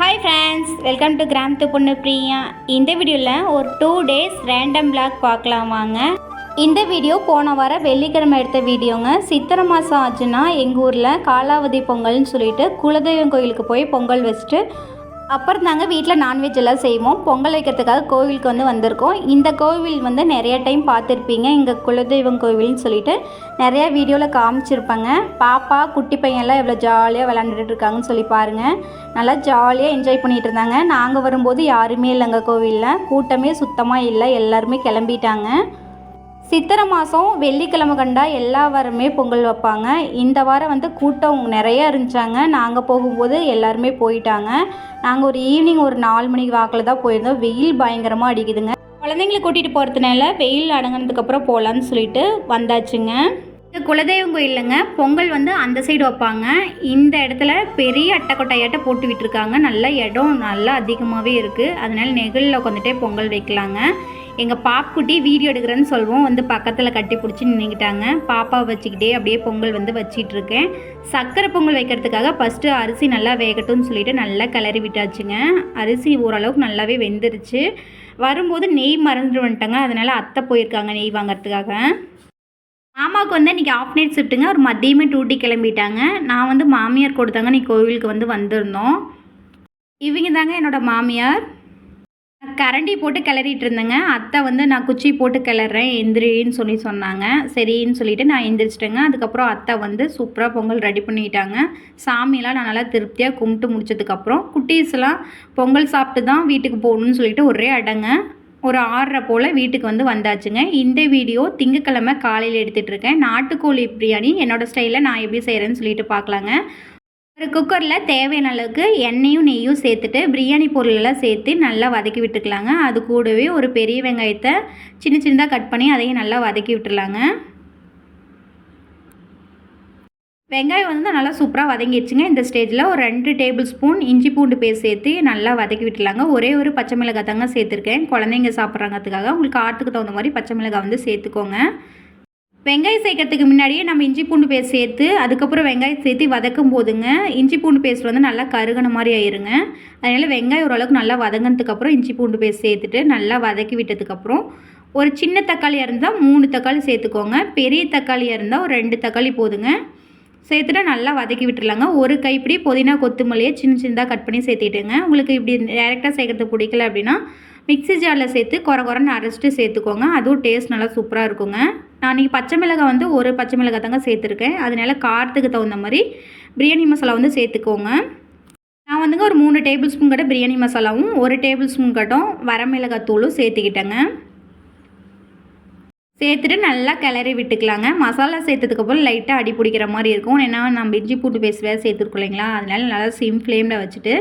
Hi friends welcome to கிராமத்து பொண்ணு பிரியா இந்த வீடியோவில் ஒரு டூ டேஸ் ரேண்டம் பிளாக் பார்க்கலாம் வாங்க. இந்த வீடியோ போன வாரம் வெள்ளிக்கிழமை எடுத்த வீடியோங்க. சித்திரை மாதம் ஆச்சுன்னா எங்கள் ஊரில் காலாவதி பொங்கல்னு சொல்லிட்டு குலதெய்வம் கோயிலுக்கு போய் பொங்கல் வச்சுட்டு அப்புறம் தாங்க வீட்டில் நான்வெஜ் எல்லாம் செய்வோம். பொங்கல் வைக்கிறதுக்காக கோவிலுக்கு வந்து வந்திருக்கோம். இந்த கோவில் வந்து நிறைய டைம் பார்த்துருப்பீங்க. இங்கே குலதெய்வம் கோவில்னு சொல்லிட்டு நிறைய வீடியோவில் காமிச்சிருப்பாங்க. பாப்பா குட்டி பையன்லாம் எவ்வளோ ஜாலியாக விளாண்டுட்டு இருக்காங்கன்னு சொல்லி பாருங்கள் நல்லா ஜாலியாக என்ஜாய் பண்ணிகிட்டு இருந்தாங்க. நாங்கள் வரும்போது யாருமே இல்லைங்க கோவிலில். கூட்டமே சுத்தமாக இல்லை. எல்லாருமே கிளம்பிட்டாங்க. சித்திரை மாதம் வெள்ளிக்கிழமை கண்டா எல்லா வாரமே பொங்கல் வைப்பாங்க. இந்த வாரம் வந்து கூட்டம் நிறைய இருந்துச்சாங்க. நாங்கள் போகும்போது எல்லாருமே போயிட்டாங்க. நாங்கள் ஒரு ஈவினிங் ஒரு நாலு மணிக்கு வாக்கில் தான் போயிருந்தோம். வெயில் பயங்கரமாக அடிக்குதுங்க. குழந்தைங்களை கூட்டிகிட்டு போகிறதுனால வெயில் அடங்கினதுக்கப்புறம் போகலான்னு சொல்லிட்டு வந்தாச்சுங்க. இந்த குலதெய்வம் கோயிலுங்க பொங்கல் வந்து அந்த சைடு வைப்பாங்க. இந்த இடத்துல பெரிய அட்டைக்கொட்டையாட்ட போட்டு விட்டுருக்காங்க. நல்ல இடம் நல்லா அதிகமாகவே இருக்குது அதனால நெகிழில் உட்காந்துட்டே பொங்கல் வைக்கலாங்க. எங்கள் பாப்புக்குட்டி வீடியோ எடுக்கிறேன்னு சொல்லுவோம். வந்து பக்கத்தில் கட்டி பிடிச்சி நின்றுக்கிட்டாங்க பாப்பாவை வச்சுக்கிட்டே அப்படியே பொங்கல் வந்து வச்சிட்ருக்கேன். சர்க்கரை சக்கரை பொங்கல் வைக்கிறதுக்காக ஃபஸ்ட்டு அரிசி நல்லா வேகட்டும்னு சொல்லிட்டு நல்லா கிளறி விட்டாச்சுங்க. அரிசி ஓரளவுக்கு நல்லாவே வெந்துருச்சு. வரும்போது நெய் மறந்துட்டு வந்துட்டாங்க. அதனால் அத்தை போயிருக்காங்க நெய் வாங்குறதுக்காக. மாமாவுக்கு வந்து இன்றைக்கி ஆஃப் நைட் ஷிஃப்ட்டுங்க ஒரு மதியமே டூட்டி கிளம்பிட்டாங்க. நான் வந்து மாமியார் கொடுத்தாங்க நீ கோவிலுக்கு வந்து வந்திருந்தோம். இவங்க தாங்க என்னோடய மாமியார். கரண்டி போட்டு கிளறிட்டு இருந்தேங்க. அத்தை வந்து நான் குச்சி போட்டு கிளறேன் எந்திரின்னு சொல்லி சொன்னாங்க. சரின்னு சொல்லிட்டு நான் எந்திரிச்சிட்டேங்க. அதுக்கப்புறம் அத்தை வந்து சூப்பராக பொங்கல் ரெடி பண்ணிட்டாங்க. சாமியெல்லாம் நான் நல்லா திருப்தியாக கும்பிட்டு முடிச்சதுக்கப்புறம் குட்டீஸ்லாம் பொங்கல் சாப்பிட்டு தான் வீட்டுக்கு போகணும்னு சொல்லிட்டு ஒரே அடங்க. ஒரு ஆறரை போல் வீட்டுக்கு வந்து வந்தாச்சுங்க. இந்த வீடியோ திங்கக்கிழமை காலையில் எடுத்துகிட்டு இருக்கேன். நாட்டுக்கோழி பிரியாணி என்னோடய ஸ்டைலில் நான் எப்படி செய்கிறேன்னு சொல்லிட்டு பார்க்கலாங்க. ஒரு குக்கரில் தேவையான அளவுக்கு எண்ணெயும் நெய்யும் சேர்த்துட்டு பிரியாணி பொருளெல்லாம் சேர்த்து நல்லா வதக்கி விட்டுக்கலாங்க. அது கூடவே ஒரு பெரிய வெங்காயத்தை சின்ன சின்னதாக கட் பண்ணி அதையும் நல்லா வதக்கி விட்டுலாங்க வெங்காயம் வந்து நல்லா சூப்பராக வதங்கிடுச்சுங்க. இந்த ஸ்டேஜில் ஒரு ரெண்டு டேபிள் ஸ்பூன் இஞ்சி பூண்டு பேஸ்ட் சேர்த்து நல்லா வதக்கி விட்டுலாங்க. ஒரே ஒரு பச்சை மிளகாய் தாங்க சேர்த்துருக்கேன். குழந்தைங்க சாப்பிட்றாங்கிறதுக்காக. உங்களுக்கு காரத்துக்கு தகுந்த மாதிரி பச்சை மிளகாய் வந்து சேர்த்துக்கோங்க. வெங்காயம் சேர்க்கறதுக்கு முன்னாடியே நம்ம இஞ்சி பூண்டு பேஸ்ட் சேர்த்து அதுக்கப்புறம் வெங்காயம் சேர்த்து வதக்கும் போதுங்க. இஞ்சி பூண்டு பேஸ்ட் வந்து நல்லா கருகின மாதிரி ஆயிருங்க. அதனால் வெங்காயம் ஓரளவுக்கு நல்லா வதங்கினதுக்கப்புறம் இஞ்சி பூண்டு பேஸ்ட் சேர்த்துட்டு நல்லா வதக்கி விட்டதுக்கப்புறம் ஒரு சின்ன தக்காளியாக இருந்தால் மூணு தக்காளி சேர்த்துக்கோங்க. பெரிய தக்காளியாக இருந்தால் ஒரு ரெண்டு தக்காளி போதுங்க. சேர்த்துட்டு நல்லா வதக்கி விட்டுருலாங்க ஒரு கைப்பிடி புதினா கொத்தமல்லியை சின்ன சின்னதாக கட் பண்ணி சேர்த்திட்டுங்க. உங்களுக்கு இப்படி டேரெக்டாக சேர்க்கறது பிடிக்கல அப்படின்னா மிக்ஸி ஜாரில் சேர்த்து குறை குறைன்னு அரைச்சிட்டு சேர்த்துக்கோங்க. அதுவும் டேஸ்ட் நல்லா சூப்பராக இருக்குங்க. நான் இன்றைக்கி பச்சை மிளகாய் வந்து ஒரு பச்சை மிளகாய் தாங்க சேர்த்துருக்கேன். அதனால காரத்துக்கு தகுந்த மாதிரி பிரியாணி மசாலா வந்து சேர்த்துக்கோங்க. நான் வந்துங்க ஒரு மூணு டேபிள் ஸ்பூன் கட்ட பிரியாணி மசாலாவும் ஒரு டேபிள் ஸ்பூன் கட்டும் வரமிளகாய் தூளும் சேர்த்துக்கிட்டேங்க. சேர்த்துட்டு நல்லா கிளறி விட்டுக்கலாங்க. மசாலா சேர்த்ததுக்கப்புறம் லைட்டாக அடி பிடிக்கிற மாதிரி இருக்கும். ஏன்னா நம்ம இஞ்சி பூட்டு பேஸ்ட் வேறு சேர்த்துருக்கோம் இல்லைங்களா? அதனால நல்லா சிம் ஃப்ளேமில் வச்சுட்டு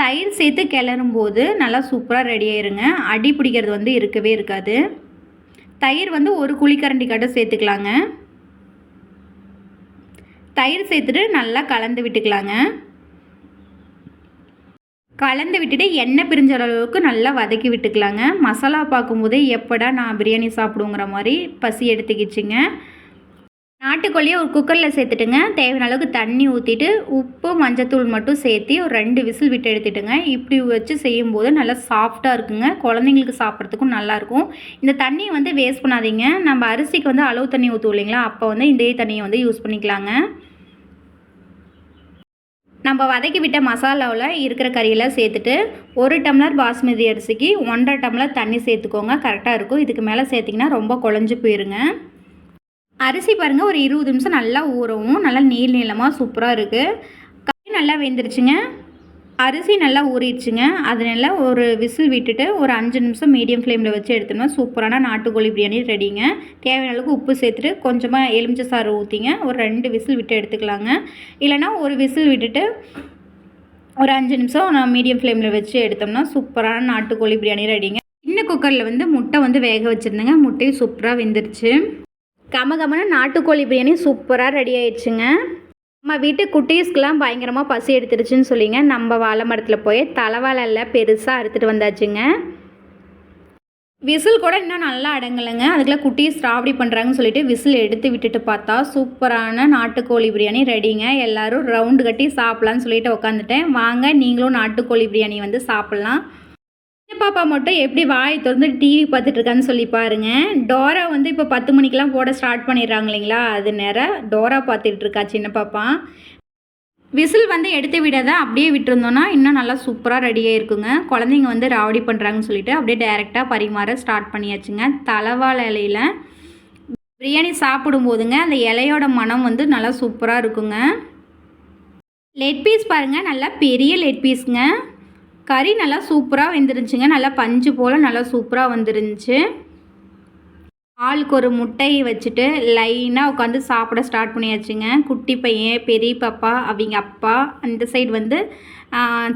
தயிர் சேர்த்து கிளறும் போது நல்லா சூப்பராக ரெடி ஆயிருங்க. அடி பிடிக்கிறது வந்து இருக்கவே இருக்காது. தயிர் வந்து ஒரு குழிக்கரண்டி கட்டை சேர்த்துக்கலாங்க. தயிர் சேர்த்துட்டு நல்லா கலந்து விட்டுக்கலாங்க. கலந்து விட்டுட்டு எண்ணெய் பிரிஞ்ச அளவுக்கு நல்லா வதக்கி விட்டுக்கலாங்க. மசாலா பார்க்கும்போதே எப்படா நான் பிரியாணி சாப்பிடுங்கிற மாதிரி பசி எடுத்துக்கிச்சுங்க. நாட்டுக்கோழியை ஒரு குக்கரில் சேர்த்துட்டுங்க. தேவையான அளவுக்கு தண்ணி ஊற்றிட்டு உப்பு மஞ்சத்தூள் மட்டும் சேர்த்து ஒரு ரெண்டு விசில் விட்டு எடுத்துட்டுங்க. இப்படி வச்சு செய்யும்போது நல்லா சாஃப்டாக இருக்குங்க. குழந்தைங்களுக்கு சாப்பிட்றதுக்கும் நல்லாயிருக்கும். இந்த தண்ணியை வந்து வேஸ்ட் பண்ணாதீங்க. நம்ம அரிசிக்கு வந்து அளவு தண்ணி ஊற்றுவோம் இல்லைங்களா? அப்போ வந்து இதே தண்ணியை வந்து யூஸ் பண்ணிக்கலாங்க. நம்ம வதக்கி விட்ட மசாலாவில் இருக்கிற கறியெல்லாம் சேர்த்துட்டு ஒரு டம்ளர் பாஸ்மதி அரிசிக்கு ஒன்றரை டம்ளர் தண்ணி சேர்த்துக்கோங்க. கரெக்டாக இருக்கும். இதுக்கு மேலே சேர்த்திங்கன்னா ரொம்ப குழஞ்சி போயிருங்க. அரிசி பாருங்கள் ஒரு இருபது நிமிஷம் நல்லா ஊறவும் நல்லா நீள் நீளமாக சூப்பராக இருக்குது கறி நல்லா வெந்துருச்சுங்க. அரிசி நல்லா ஊறிடுச்சுங்க. அதனால ஒரு விசில் விட்டுட்டு ஒரு அஞ்சு நிமிஷம் மீடியம் ஃப்ளேமில் வச்சு எடுத்தோம்னா சூப்பரான நாட்டுக்கோழி பிரியாணி ரெடிங்க. தேவையான அளவுக்கு உப்பு சேர்த்துட்டு கொஞ்சமாக எலுமிச்சை சாறு ஊற்றிங்க ஒரு ரெண்டு விசில் விட்டு எடுத்துக்கலாங்க. இல்லைனா ஒரு விசில் விட்டுட்டு ஒரு அஞ்சு நிமிஷம் நான் மீடியம் ஃப்ளேமில் வச்சு எடுத்தோம்னா சூப்பரான நாட்டுக்கோழி பிரியாணி ரெடிங்க. சின்ன குக்கரில் வந்து முட்டை வந்து வேக வச்சுருந்தேங்க. முட்டையும் சூப்பராக வெந்துருச்சு. கமகமன நாட்டுக்கோழி பிரியாணி சூப்பராக ரெடி ஆயிடுச்சுங்க. நம்ம வீட்டு குட்டீஸ்க்கெலாம் பயங்கரமாக பசி எடுத்துருச்சுன்னு சொல்லிங்க. நம்ம வாழை மரத்தில் போய் தலைவாழல்ல பெருசாக அறுத்துட்டு வந்தாச்சுங்க. விசில் கூட இன்னும் நல்லா அடங்கலைங்க. அதுக்குள்ள குட்டீஸ் ராவடி பண்ணுறாங்கன்னு சொல்லிட்டு விசில் எடுத்து விட்டுட்டு பார்த்தா சூப்பரான நாட்டுக்கோழி பிரியாணி ரெடிங்க எல்லாரும் ரவுண்டு கட்டி சாப்பிட்லான்னு சொல்லிட்டு உட்காந்துட்டேன் வாங்க நீங்களும் நாட்டுக்கோழி பிரியாணி வந்து சாப்பிட்லாம். பாப்பா மட்டும் எப்படி வாய் திறந்து டிவி பார்த்துட்ருக்கான்னு சொல்லி பாருங்க. டோரா வந்து இப்போ பத்து மணிக்கெலாம் போட ஸ்டார்ட் பண்ணிடுறாங்க இல்லைங்களா? அது நேரம் டோரா பார்த்துட்ருக்கா சின்ன பாப்பா. விசில் வந்து எடுத்து விடாத அப்படியே விட்டுருந்தோன்னா இன்னும் நல்லா சூப்பராக ரெடியாக இருக்குங்க குழந்தைங்க வந்து ராவடி பண்ணுறாங்கன்னு சொல்லிட்டு அப்படியே டைரெக்டாக பரிமாற ஸ்டார்ட் பண்ணியாச்சுங்க. தலைவாழை இலையில் பிரியாணி சாப்பிடும்போதுங்க அந்த இலையோட மனம் வந்து நல்லா சூப்பராக இருக்குங்க. லெட் பீஸ் பாருங்கள் நல்லா பெரிய லெட் பீஸுங்க கறி நல்லா சூப்பராக வெந்துருந்துச்சுங்க. நல்லா பஞ்சு போல் நல்லா சூப்பராக வந்துருந்துச்சு. ஆளுக்கு ஒரு முட்டையை வச்சுட்டு லைனாக உட்காந்து சாப்பிட ஸ்டார்ட் பண்ணியாச்சுங்க. குட்டி பையன் பெரிய பாப்பா அவங்க அப்பா அந்த சைடு வந்து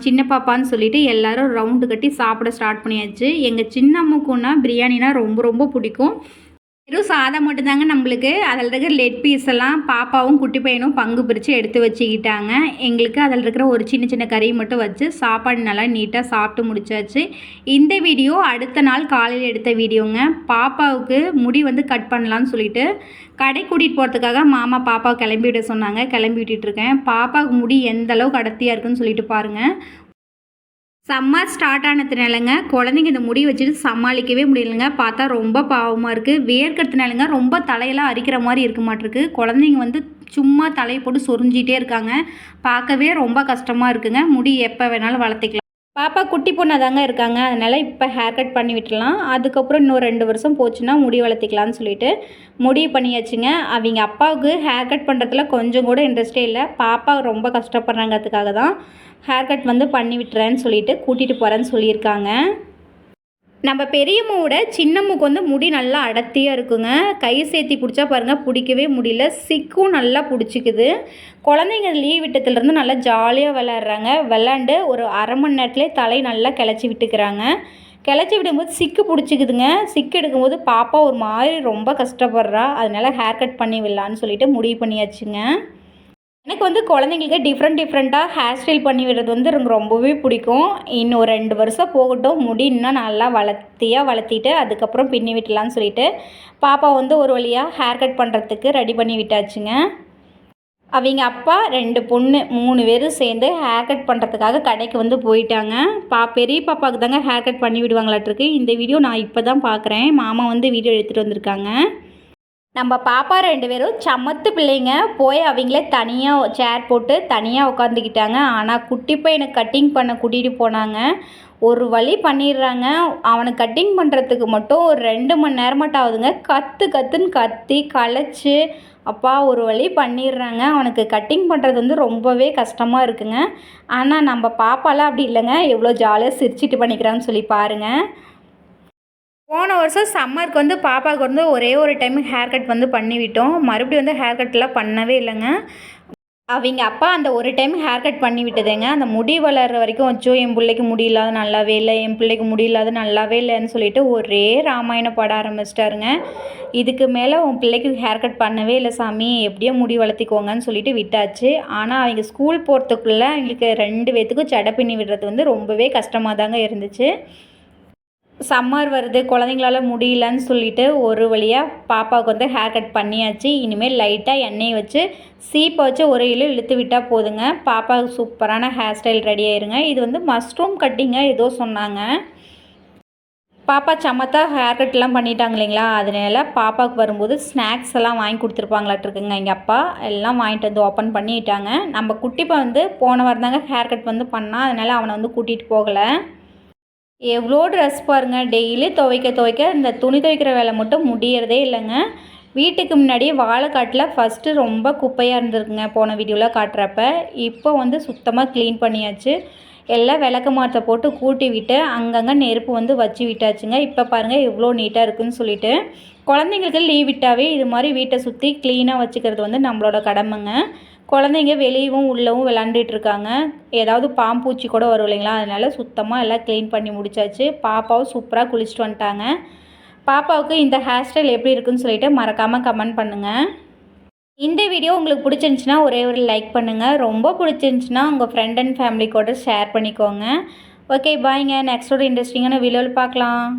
சின்ன பாப்பான்னு சொல்லிட்டு எல்லோரும் ரவுண்டு கட்டி சாப்பிட ஸ்டார்ட் பண்ணியாச்சு. எங்கள் சின்ன அம்முக்குன்னா பிரியாணினா ரொம்ப ரொம்ப பிடிக்கும். வெறும் சாதம் மட்டும்தாங்க நம்மளுக்கு. அதில் இருக்கிற லெட் பீஸ் எல்லாம் பாப்பாவும் குட்டி பையனும் பங்கு பிரித்து எடுத்து வச்சுக்கிட்டாங்க. எங்களுக்கு அதில் இருக்கிற ஒரு சின்ன சின்ன கறி மட்டும் வச்சு சாப்பாடு நல்லா நீட்டாக சாப்பிட்டு முடிச்சாச்சு. இந்த வீடியோ அடுத்த நாள் காலையில் எடுத்த வீடியோங்க. பாப்பாவுக்கு முடி வந்து கட் பண்ணலான்னு சொல்லிட்டு கடை கூட்டிகிட்டு போகிறதுக்காக மாமா பாப்பாவை கிளம்பி விட சொன்னாங்க. கிளம்பி விட்டுட்ருக்கேன் பாப்பாவுக்கு முடி எந்த அளவுக்கு அடர்த்தியாக இருக்குன்னு சொல்லிட்டு பாருங்கள் சம்மர் ஸ்டார்ட் ஆனதுனாலங்க குழந்தைங்க இந்த முடி வச்சுட்டு சமாளிக்கவே முடியலைங்க. பார்த்தா ரொம்ப பாவமாக இருக்குது வேர்க்கிறதுனாலங்க ரொம்ப தலையெல்லாம் அரிக்கிற மாதிரி இருக்க மாட்டிருக்கு. குழந்தைங்க வந்து சும்மா தலையை போட்டு சொரிஞ்சிகிட்டே இருக்காங்க. பார்க்கவே ரொம்ப கஷ்டமாக இருக்குங்க. முடி எப்போ வேணாலும் வளர்த்திக்கலாம். பாப்பா குட்டி பொண்ணாக தாங்க இருக்காங்க. அதனால் இப்போ ஹேர் கட் பண்ணி விட்டுலாம் அதுக்கப்புறம் இன்னும் ரெண்டு வருஷம் போச்சுன்னா முடி வளர்த்திக்கலான்னு சொல்லிட்டு முடிவு பண்ணியாச்சுங்க. அவங்க அப்பாவுக்கு ஹேர் கட் பண்ணுறதுல கொஞ்சம் கூட இன்ட்ரெஸ்டே இல்லை. பாப்பா ரொம்ப கஷ்டப்படுறாங்கிறதுக்காக தான் ஹேர் கட் வந்து பண்ணி விட்டுறேன்னு சொல்லிட்டு கூட்டிகிட்டு போகிறேன்னு சொல்லியிருக்காங்க. நம்ம பெரியம்மாவோட சின்னம்முக்கு வந்து முடி நல்லா அடர்த்தியாக இருக்குங்க. கை சேர்த்தி பிடிச்சா பாருங்கள் பிடிக்கவே முடியல. சிக்கும் நல்லா பிடிச்சிக்குது. குழந்தைங்க லீவ் விட்டத்துலேருந்து நல்லா ஜாலியாக விளாட்றாங்க விளாண்டு ஒரு அரை மணி நேரத்துலேயே தலை நல்லா கிளச்சி விட்டுக்கிறாங்க. கிளச்சி விடும்போது சிக்கு பிடிச்சிக்குதுங்க. சிக்கு எடுக்கும்போது பாப்பா ஒரு மாதிரி ரொம்ப கஷ்டப்படுறா. அதனால் ஹேர் கட் பண்ணி விடலான்னு சொல்லிட்டு முடிவு பண்ணியாச்சுங்க. எனக்கு வந்து குழந்தைங்களுக்கு டிஃப்ரெண்ட் டிஃப்ரெண்ட்டாக ஹேர் ஸ்டைல் பண்ணி விடுறது வந்து எனக்கு ரொம்பவே பிடிக்கும். இன்னும் ஒரு ரெண்டு வருஷம் போகட்டும் முடி இன்னும் நல்லா வளர்த்தியாக வளர்த்திட்டு அதுக்கப்புறம் பின்னி விட்டலான்னு சொல்லிட்டு பாப்பா வந்து ஒரு வழியாக ஹேர் கட் பண்ணுறதுக்கு ரெடி பண்ணி விட்டாச்சுங்க. அவங்க அப்பா ரெண்டு பொண்ணு மூணு பேரும் சேர்ந்து ஹேர் கட் பண்ணுறதுக்காக கடைக்கு வந்து போயிட்டாங்க. பா பெரிய பாப்பாவுக்கு தாங்க ஹேர் கட் பண்ணி விடுவாங்களாட்டிருக்கு. இந்த வீடியோ நான் இப்போ தான் பார்க்குறேன் மாமா வந்து வீடியோ எடுத்துகிட்டு வந்திருக்காங்க. நம்ம பாப்பா ரெண்டு பேரும் சமத்து பிள்ளைங்க. போய் அவங்களே தனியாக சேர் போட்டு தனியாக உட்காந்துக்கிட்டாங்க ஆனால் குட்டி பையனை கட்டிங் பண்ண கூட்டிகிட்டு போனாங்க. ஒரு வழி பண்ணிடுறாங்க. அவனை கட்டிங் பண்ணுறதுக்கு மட்டும் ஒரு ரெண்டு மணி நேரம் மட்டும் ஆகுதுங்க. கற்று கற்றுன்னு கத்தி களைச்சி அப்பா ஒரு வழி பண்ணிடுறாங்க. அவனுக்கு கட்டிங் பண்ணுறது வந்து ரொம்பவே கஷ்டமாக இருக்குங்க. ஆனால் நம்ம பாப்பாலாம் அப்படி இல்லைங்க. எவ்வளோ ஜாலியாக சிரிச்சிட்டு பண்ணிக்கிறான்னு சொல்லி பாருங்கள் போன வருஷம் சம்மருக்கு வந்து பாப்பாவுக்கு வந்து ஒரே ஒரு டைம் ஹேர் கட் வந்து பண்ணிவிட்டோம். மறுபடியும் வந்து ஹேர் கட்லாம் பண்ணவே இல்லைங்க. அவங்க அப்பா அந்த ஒரு டைம் ஹேர் கட் பண்ணி விட்டதுங்க அந்த முடி வளர்கிற வரைக்கும் வச்சோ என் பிள்ளைக்கு முடியலாத நல்லாவே இல்லை என் பிள்ளைக்கு முடியலாத நல்லாவே இல்லைன்னு சொல்லிட்டு ஒரே ராமாயணம் பட ஆரம்பிச்சிட்டாருங்க. இதுக்கு மேலே உன் பிள்ளைக்கு ஹேர் கட் பண்ணவே இல்லை சாமி. எப்படியோ முடி வளர்த்திக்கோங்கன்னு சொல்லிட்டு விட்டாச்சு. ஆனால் அவங்க ஸ்கூல் போகிறதுக்குள்ளே அவங்களுக்கு ரெண்டு பேத்துக்கும் சடை பின்னி விடுறது வந்து ரொம்பவே கஷ்டமாக தாங்க இருந்துச்சு. சம்மர் வருது குழந்தைங்களால முடியலன்னு சொல்லிட்டு ஒரு வழியாக பாப்பாவுக்கு வந்து ஹேர் கட் பண்ணியாச்சு. இனிமேல் லைட்டாக எண்ணெயை வச்சு சீப்பை வச்சு ஒரு இழு இழுத்து விட்டால் போதுங்க. பாப்பாவுக்கு சூப்பரான ஹேர் ஸ்டைல் ரெடி ஆயிருங்க. இது வந்து மஷ்ரூம் கட்டிங்க ஏதோ சொன்னாங்க. பாப்பா சமத்தா ஹேர் கட்லாம் பண்ணிட்டாங்க இல்லைங்களா? அதனால பாப்பாவுக்கு வரும்போது ஸ்நாக்ஸ் எல்லாம் வாங்கி கொடுத்துருப்பாங்களாட்ருக்குங்க எங்கள் அப்பா. எல்லாம் வாங்கிட்டு வந்து ஓப்பன் பண்ணிட்டாங்க. நம்ம குட்டிப்பா வந்து போன வாரம் தாங்க ஹேர் கட் வந்து பண்ணால் அதனால் அவனை வந்து கூட்டிகிட்டு போகலை. எவ்வளோ ட்ரெஸ் பாருங்கள் டெய்லி துவைக்க துவைக்க இந்த துணி துவைக்கிற வேலை மட்டும் முடியறதே இல்லைங்க. வீட்டுக்கு முன்னாடி வாழைக்காட்டில் ஃபஸ்ட்டு ரொம்ப குப்பையாக இருந்திருக்குங்க போன வீடியோவில் காட்டுறப்ப. இப்போ வந்து சுத்தமாக க்ளீன் பண்ணியாச்சு. எல்லாம் விளக்க மாற்ற போட்டு கூட்டி விட்டு அங்கங்கே நெருப்பு வந்து வச்சு விட்டாச்சுங்க. இப்போ பாருங்கள் எவ்வளோ நீட்டாக இருக்குதுன்னு சொல்லிட்டு. குழந்தைங்களுக்கு லீவ் விட்டாவே இது மாதிரி வீட்டை சுற்றி க்ளீனாக வச்சுக்கிறது வந்து நம்மளோட கடமைங்க. குழந்தைங்க வெளியவும் உள்ளவும் விளாண்டுட்ருக்காங்க. ஏதாவது பாம்பூச்சி கூட வரும் இல்லைங்களா? அதனால் சுத்தமாக எல்லாம் க்ளீன் பண்ணி முடிச்சாச்சு. பாப்பாவும் சூப்பராக குளிச்சுட்டு வந்துட்டாங்க. பாப்பாவுக்கு இந்த ஹேர் ஸ்டைல் எப்படி இருக்குன்னு சொல்லிட்டு மறக்காமல் கமெண்ட் பண்ணுங்கள் இந்த வீடியோ உங்களுக்கு பிடிச்சிருந்துச்சின்னா ஒரே ஒரு லைக் பண்ணுங்கள் ரொம்ப பிடிச்சிருந்துச்சின்னா உங்கள் ஃப்ரெண்ட் அண்ட் ஃபேமிலி கூட ஷேர் பண்ணிக்கோங்க. ஓகே பாய்ங்க நெக்ஸ்ட் ஒரு இன்ட்ரெஸ்டிங்கான வீடியோவில் பார்க்கலாம்.